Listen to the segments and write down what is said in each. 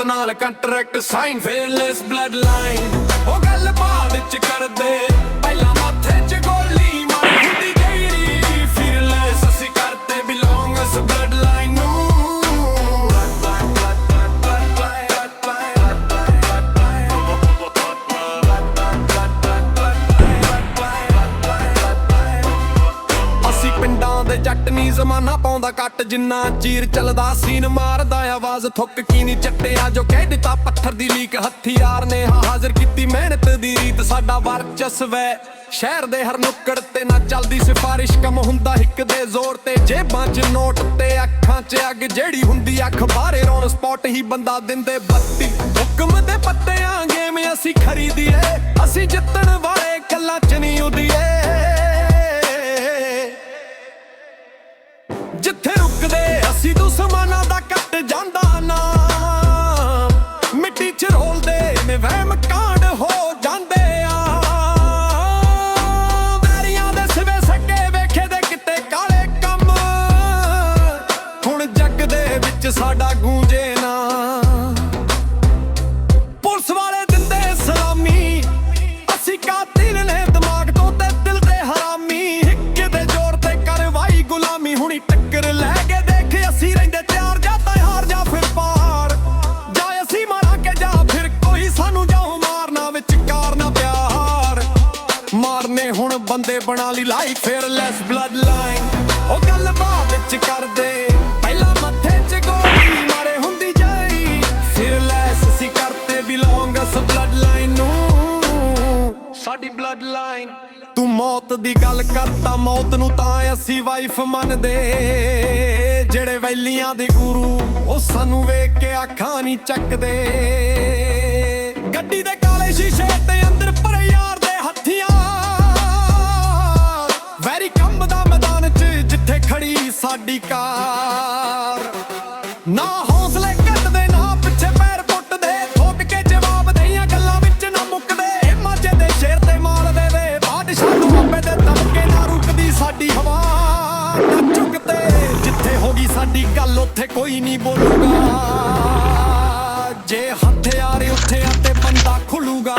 ਮੌਤ ਨਾਲ contract sign fearless blood line ਉਹ ਗੱਲ ਬਾਅਦ ਚ ਕਰਦੇ। ਜ਼ਮਾਨਾ ਪਾਉਂਦਾ ਕੱਟ, ਜਿੰਨਾ ਚੀਰ ਚੱਲਦਾ ਸੀਨ ਮਾਰਦਾ, ਆਵਾਜ਼ ਥੁੱਕ ਕੀ ਨਹੀਂ ਚੱਟਿਆ, ਜੋ ਕਹਿ ਦਿੱਤਾ ਪੱਥਰ ਦੀ ਲੀਕ, ਹਥਿਆਰ ਨੇ ਹਾਜ਼ਰ ਕੀਤੀ ਮਿਹਨਤ ਦੀ ਰੀਤ, ਸਾਡਾ ਵਰਚਸਵ ਹੈ। ਸ਼ਹਿਰ ਦੇ ਹਰ ਨੁੱਕੜ ਤੇ ਨਾ ਚੱਲਦੀ ਸਿਫਾਰਿਸ਼, ਕੰਮ ਹੁੰਦਾ ਹਿੱਕ ਦੇ ਜ਼ੋਰ ਤੇ, ਜੇਬਾਂ 'ਚ ਨੋਟ ਤੇ ਅੱਖਾਂ 'ਚ ਅੱਗ, ਜਿਹੜੀ ਹੁੰਦੀ ਅਖਬਾਰੇ ਰੌਣ ਸਪੌਟ ਹੀ ਬੰਦਾ ਦਿੰਦੇ ਬੱਤੀ। ਹੁਕਮ ਦੇ ਪੱਤਿਆਂ ਗੇਮ ਅਸੀਂ ਖਰੀਦੀਏ, ਅਸੀਂ ਜਿੱਤਣ ਵਾਲੇ ਗੱਲਾਂ 'ਚ ਨਹੀਂ ਉਦੀਏ। ਹੁਣੀ ਟੱਕਰ ਲੈ ਕੇ ਦੇਖ, ਅਸੀਂ ਰਹਿੰਦੇ ਤਿਆਰ, ਜਾਂ ਤਾਂ ਹਾਰ, ਜਾਂ ਫਿਰ ਪਾਰ। ਜਾ ਅਸੀਂ ਮਾਰਾਂਗੇ ਜਾ ਫਿਰ ਕੋਈ ਸਾਨੂੰ ਜਾਉ ਮਾਰਨਾ ਵਿੱਚ ਕਾਰਨਾ ਪਿਆਰ। ਮਾਰਨੇ ਹੁਣ ਬੰਦੇ ਬਣਾ ਲਈ ਲਾਈਕ ਫੇਅਰਲੈਸ ਬਲੱਡ ਲਾਈਨ ਉਹ ਗੱਲ ਬਾਅਦ ਵਿੱਚ ਕਰਦੇ। ਸਾਡੀ ਬਲੱਡ ਲਾਈਨ ਤੂੰ ਮੌਤ ਦੀ ਗੱਲ ਕਰਤਾ ਮੌਤ ਨੂੰ ਤਾਂ ਅਸੀਂ ਵਾਈਫ ਮੰਨਦੇ। ਜਿਹੜੇ ਵੈਲੀਆਂ ਦੇ ਗੁਰੂ, ਉਹ ਸਾਨੂੰ ਵੇਖ ਕੇ ਅੱਖਾਂ ਨਹੀਂ ਚੱਕਦੇ। ਗੱਡੀ ਦੇ ਕਾਲੇ ਸ਼ੀਸ਼ੇ ਤੇ ਅੰਦਰ ਭਰੇ ਯਾਰ ਦੇ ਹੱਥੀਆਂ। ਵੈਰੀ ਕੰਮ ਦਾ ਮੈਦਾਨ 'ਚ ਜਿੱਥੇ ਖੜੀ ਸਾਡੀ ਕਾਰ। ਕੋਈ ਨਹੀਂ ਬੋਲੂਗਾ। ਜੇ ਹਥਿਆਰ ਉੱਥੇ ਆ ਤੇ ਬੰਦਾ ਖੁੱਲੂਗਾ।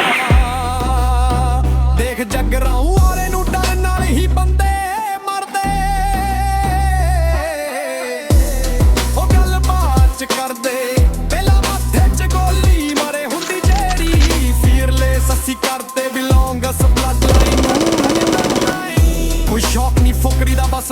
ਦੇਖ ਜਗਰਾਉਂ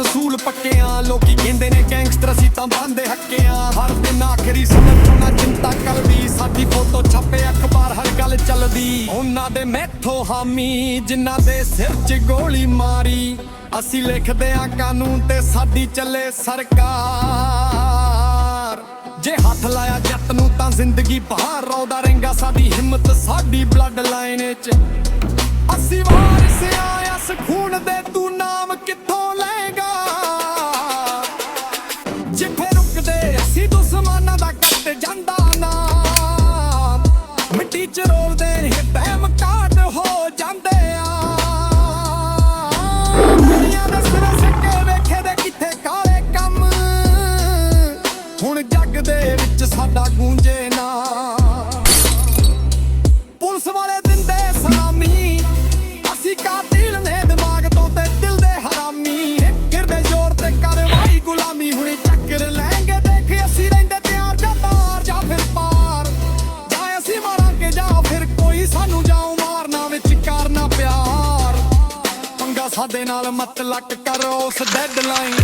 ਫੁਕਰੀ ਪੱਕਿਆਂ, ਲੋਕੀ ਕਹਿੰਦੇ ਨੇ ਗੈਂਗਸਟਰ ਅਸੀਂ ਤਾਂ ਬੰਦੇ ਹੱਕਿਆਂ। ਹਰ ਦਿਨ ਆਖਰੀ ਸਮਝ ਨਾ ਚਿੰਤਾ ਕਰਦੀ। ਸਾਡੀ ਫੋਟੋ ਛਪੇ, ਅਖਬਾਰ ਹਰ ਗੱਲ ਚੱਲਦੀ। ਉਹਨਾਂ ਦੇ ਮੈਥੋਂ ਹਾਮੀ, ਜਿਨ੍ਹਾਂ ਦੇ ਸਿਰ 'ਚ ਗੋਲੀ ਮਾਰੀ। ਅਸੀਂ ਲਿਖਦੇ ਆ ਕਾਨੂੰਨ ਤੇ ਸਾਡੀ ਚੱਲੇ ਸਰਕਾਰ। ਜੇ ਹੱਥ ਲਾਇਆ ਜੱਟ ਨੂੰ ਤਾਂ ਜ਼ਿੰਦਗੀ ਬਾਹਰ, ਰੌਦਾ ਰਹਿੰਗਾ ਸਾਡੀ ਹਿੰਮਤ, ਸਾਡੀ ਬਲੱਡ ਲਾਈਨ 'ਚ। ਅਸੀਂ ਵਾਰਿਸ ਚ ਰੋਲਦੇ ਨੇ ਟਾਈਮ ਕਾਟ ਹੋ ਜਾਂਦੇ ਆ। ਦੁਨੀਆ ਦੇ ਸਿਰੇ ਸਿੱਕੇ ਵੇਖੇ ਦੇ ਕਿੱਥੇ ਕਾਲੇ ਕੰਮ। ਹੁਣ ਜੱਗ ਦੇ ਵਿੱਚ ਸਾਡਾ ਗੂੰਜੇ ਸਾਡੇ ਨਾਲ ਮਤ ਲੱਕ ਕਰੋ ਉਸ ਡੈਡਲਾਈਨ